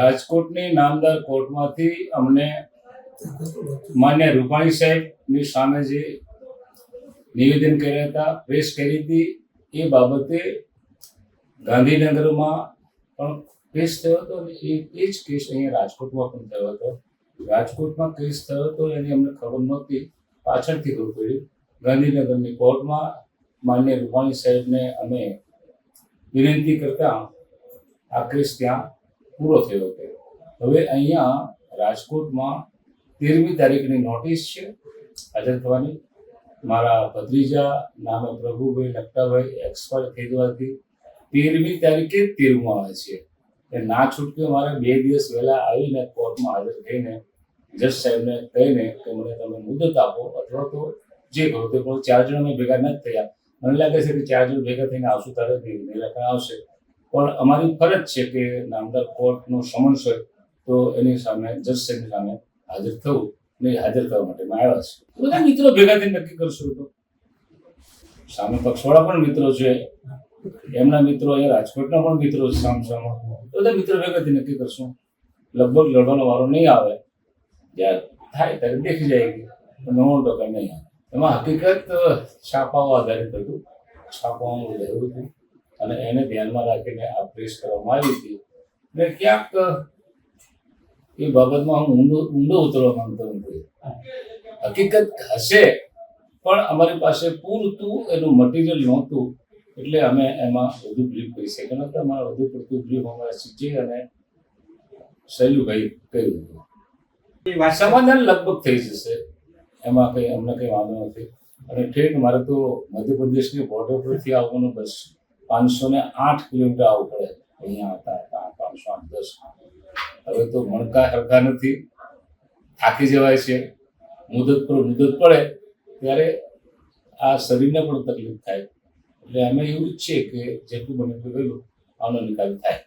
રાજકોટની નામદાર કોર્ટમાંથી અમને માન્ય રૂપાણી સાહેબની સામે જે નિવેદન કર્યા હતા પ્રેસ કરી હતી, એ બાબતે ગાંધીનગરમાં પણ કેસ થયો હતો અને એ એ જ કેસ અહીંયા રાજકોટમાં પણ થયો હતો. રાજકોટમાં કેસ થયો હતો એની અમને ખબર નહોતી. પાછળથી ખબર પડી ગાંધીનગરની કોર્ટમાં માન્ય રૂપાણી સાહેબને અમે વિનંતી કરતા આ કેસ ત્યાં પૂરો થયો હતો. હવે અહીંયા રાજકોટમાં તેરમી તારીખની નોટિસ છે. હાજર થવાની. મારા ભત્રીજા નામે પ્રભુભાઈ લખતાભાઈ એક્સપાયર થઈ જવાથી તેરમી તારીખે તેરમું છે. એ ના છૂટકે મારે બે દિવસ વહેલા આવીને કોર્ટમાં હાજર થઈને જજ સાહેબને કહીને કે મને તમે મુદત આપો અથવા તો જે કહો તે પણ ચાર જણ અમે ભેગા નથી થયા. મને લાગે છે કે ચાર જણ ભેગા થઈને આવશું ત્યારે નિરાકરણ આવશે. પણ અમારી ફરજ છે કે નામદાર કોર્ટનો સમન્સ હોય તો એની સામે જજ સાહેબની સામે હાજર થવું ને હાજર થવા માટે આવ્યા છે બધા મિત્રો ભેગા થઈને નક્કી કરશું તો. સામે પક્ષવાળા પણ મિત્રો છે. એમના મિત્રો અહીંયા રાજકોટના પણ મિત્રો છે સામસામા બધા મિત્રો ભેગા થઈને નક્કી કરશું. લગભગ લડવાનો વારો નહીં આવે. જ્યારે થાય ત્યારે દેખી જાય નવો ટકા નહીં આવે. એમાં હકીકત છાપાઓ આધારિત હતું. છાપાઓનું રહેવું હતું. અને એને ધ્યાનમાં રાખીને આ પ્રેસ કરવામાં આવી હતી. ને ક્યાંક એ બાબતમાં હું ઊંડો ઊંડો ઉતરવા માંગતો નથી. હકીકત હશે, પણ અમારી પાસે પૂરતું એનું મટીરિયલ નહોતું. એટલે અમે એમાં વધુ બ્રીફ કરી શક્યા નહોતા. અમારે વધુ પડતું બ્રીફ અમારે સીજે અને શૈલુભાઈ કર્યું હતું. સમાધાન લગભગ થઈ જશે. એમાં કંઈ અમને કંઈ વાંધો નથી. અને ઠેઠ મારે તો મધ્યપ્રદેશની બોર્ડર પરથી આવવાનું બસ. પાંચસો ને આઠ કિલોમીટર આવવું પડે. અહીંયા હતા હતા, પાંચસો આઠ, દસ. હવે તો મણકા હરખા નથી. થાકી જવાય છે. મુદત પર, મુદત પડે, ત્યારે આ શરીરને પણ તકલીફ થાય. એટલે અમે એવું ઈચ્છીએ કે જેટલું બને એટલું વહેલું આનો નિકાલ થાય.